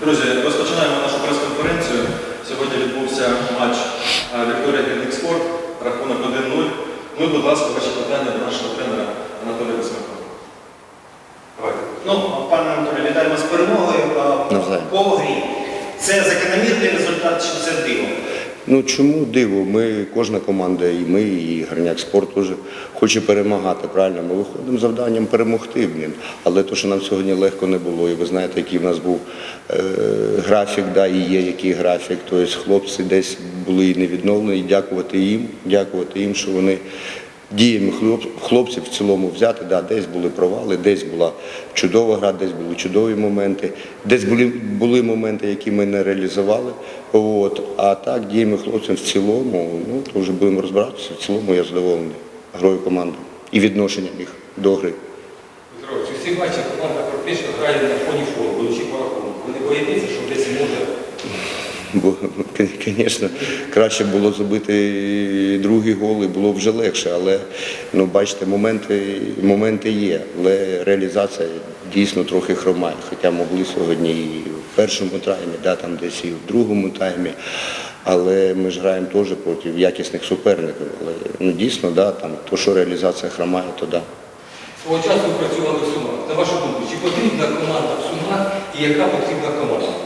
Друзі, розпочинаємо нашу прес-конференцію. Сьогодні відбувся матч е, Вікторія Гірнікспорт, рахунок 1-0. Ну будь ласка, ваші питання до нашого тренера Анатолія Висмака. Ну, пане Анатолію, вітаємо з перемогою. По грі. Це закономірний результат чи це диво? Ну чому диво? Ми, кожна команда, і ми, і Гарняк спорт уже хоче перемагати. Правильно, ми виходимо завданням перемогти. в ним. Але то, що нам сьогодні легко не було, і ви знаєте, який в нас був е, графік, да, і є який графік. Тобто хлопці десь були і не відновлені. І дякувати їм, дякувати їм, що вони. Діями хлопців в цілому взяти, да, десь були провали, десь була чудова гра, десь були чудові моменти, десь були, були моменти, які ми не реалізували. От. А так, діями хлопців в цілому, ну, то вже будемо розбиратися. В цілому я задоволений грою команди і відношенням їх до гри. Петро, ці всі матчі команда практично грає на фоні фору, ведучи по рахунку. Ви не боїтеся, що десь може Бо, звісно, краще було забити другий гол і було вже легше, але ну, бачите, моменти, моменти є, але реалізація дійсно трохи хромає. Хоча могли сьогодні і в першому таймі, да, там десь і в другому таймі. Але ми ж граємо теж проти якісних суперників. Але ну, дійсно, да, там, то, що реалізація хромає, то да. свого часу працювали в Сумах. На вашу думку, чи потрібна команда в Сумах і яка потрібна команда?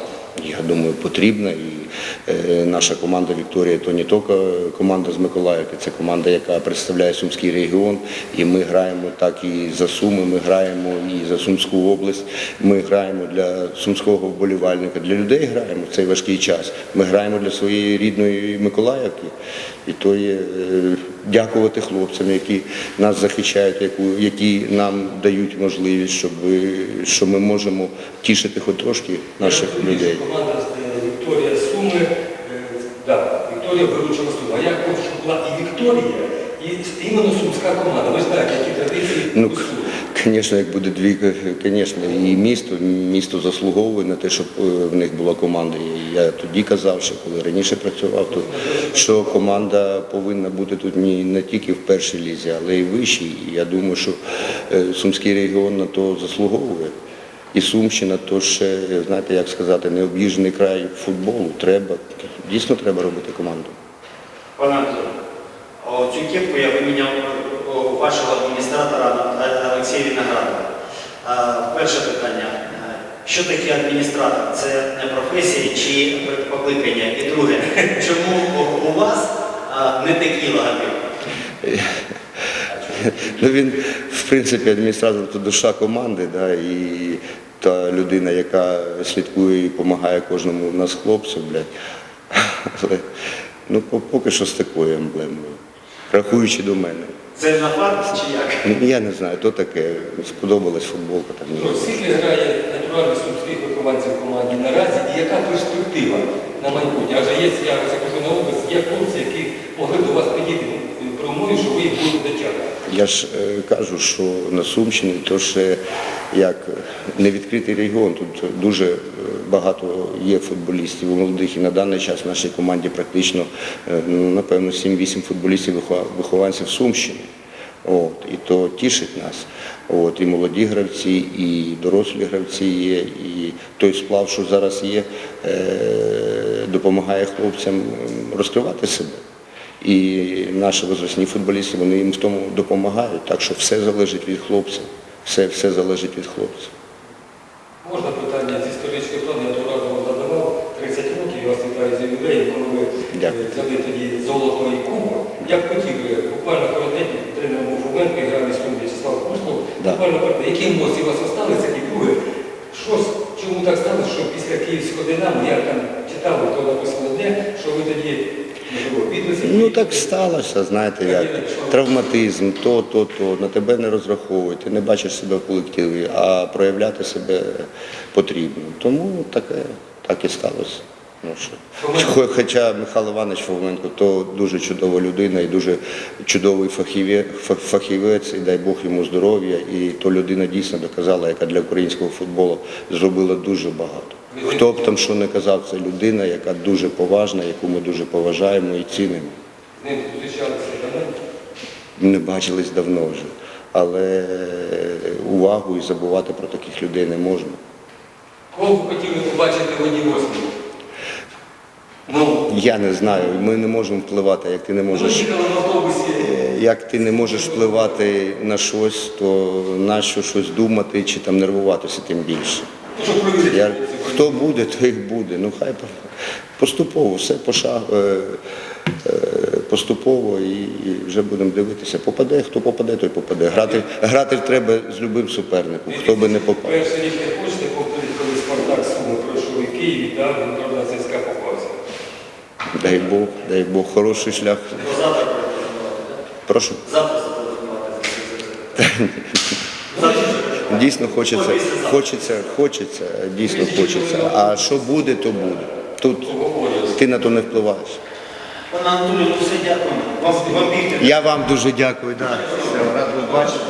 Я думаю, потрібна. І е, наша команда Вікторія то не тільки команда з Миколаївки, це команда, яка представляє Сумський регіон. І ми граємо так і за Суми, ми граємо і за Сумську область. Ми граємо для сумського вболівальника, для людей граємо в цей важкий час. Ми граємо для своєї рідної Миколаївки. І то є е, дякувати хлопцям, які нас захищають, які нам дають можливість, щоб, е, що ми можемо тішити хоч трошки наших людей. Команда е, Вікторія Суми, е, да, Вікторія виручила Суми. А я хочу, щоб була і Вікторія, і іменно сумська команда. Ви знаєте, які традиції Ну. Звісно, як буде дві, звісно, і місто, місто заслуговує на те, щоб е, в них була команда. Я тоді казав, що коли раніше працював тут, що команда повинна бути тут не, не тільки в першій лізі, але й вищій. І я думаю, що е, Сумський регіон на то заслуговує. І Сумщина, то ще, знаєте, як сказати, необ'їжджений край футболу. Треба, дійсно треба робити команду. Пане Цю кепку я виміняв у вашого адміністратора Олексія Віноградова. Перше питання. Що таке адміністратор? Це не професія чи покликання? І друге, чому у- у вас не такий логотип? Ну, він, в принципі, адміністратор це душа команди, да, і та людина, яка слідкує і допомагає кожному з нас хлопцю, блядь. Але ну, поки що з такою емблемою, рахуючи до мене. Це на фарт чи як? Ну, Я не знаю, то таке, сподобалась футболка. Там, ні. Скільки грає натуральних сумських вихованців в команді наразі і яка перспектива на майбутнє? Адже є, я кажу на область, є хлопці, які могли до вас підійти ну, умові, що ви їх будете дотягувати. Я ж е, кажу, що на Сумщині то ще як невідкритий регіон. Тут дуже е, багато є футболістів молодих і на даний час в нашій команді практично е, ну, напевно 7-8 футболістів вихованців Сумщини. От, і то тішить нас. От, і молоді гравці, і дорослі гравці є, і той сплав, що зараз є, е, допомагає хлопцям розкривати себе. І наші возрастні футболісти, вони їм в тому допомагають. Так що все залежить від хлопців. Все, все залежить від хлопців. Можна питання з історичної плану, я того разу вам задавав 30 років, я вас вітаю коли ви е, взяли тоді золото і кубок. Я б хотів буквально коротенько, тренером був і грав із В'ячеслав Куслов. Буквально коротенько, які емоції у вас залишилися, і друге, чому так сталося, що після Київського Динамо, я там читав, то написано де, що ви тоді. Ну так сталося, знаєте, як травматизм, то, то, то, на тебе не розраховують, ти не бачиш себе в колективі, а проявляти себе потрібно. Тому таке, так і сталося. Ну, що. Хоча Михайло Іванович Фоменко то дуже чудова людина і дуже чудовий фахіве- фахівець, і дай Бог йому здоров'я. І то людина дійсно доказала, яка для українського футболу зробила дуже багато. Хто б там що не казав, це людина, яка дуже поважна, яку ми дуже поважаємо і цінимо. Ним зустрічалися давно. Не бачились давно вже. Але увагу і забувати про таких людей не можна. Кого б хотіли побачити в одній восьмій? Ну, Я не знаю, ми не можемо впливати, як ти не можеш. їхали в автобусі. Як ти не можеш впливати на щось, то нащо щось думати чи там нервуватися тим більше. Ну, провірити. Я, хто буде, той буде. Ну хай поступово, все пошаг, е, е, поступово і, і вже будемо дивитися. Попаде, хто попаде, той попаде. Грати, грати треба з любим суперником, хто би не попав. Перший рік не хочете повторити, коли Спартак Суми пройшов і Київ, так, він правда ЦСКА. Дай Бог, дай Бог, хороший шлях. Прошу. Дійсно хочеться, хочеться, хочеться, дійсно хочеться. А що буде, то буде. Тут ти на то не впливаєш. Пане Анатолію, ну все дякую. Я вам дуже дякую. Да. Все, рад вас бачити.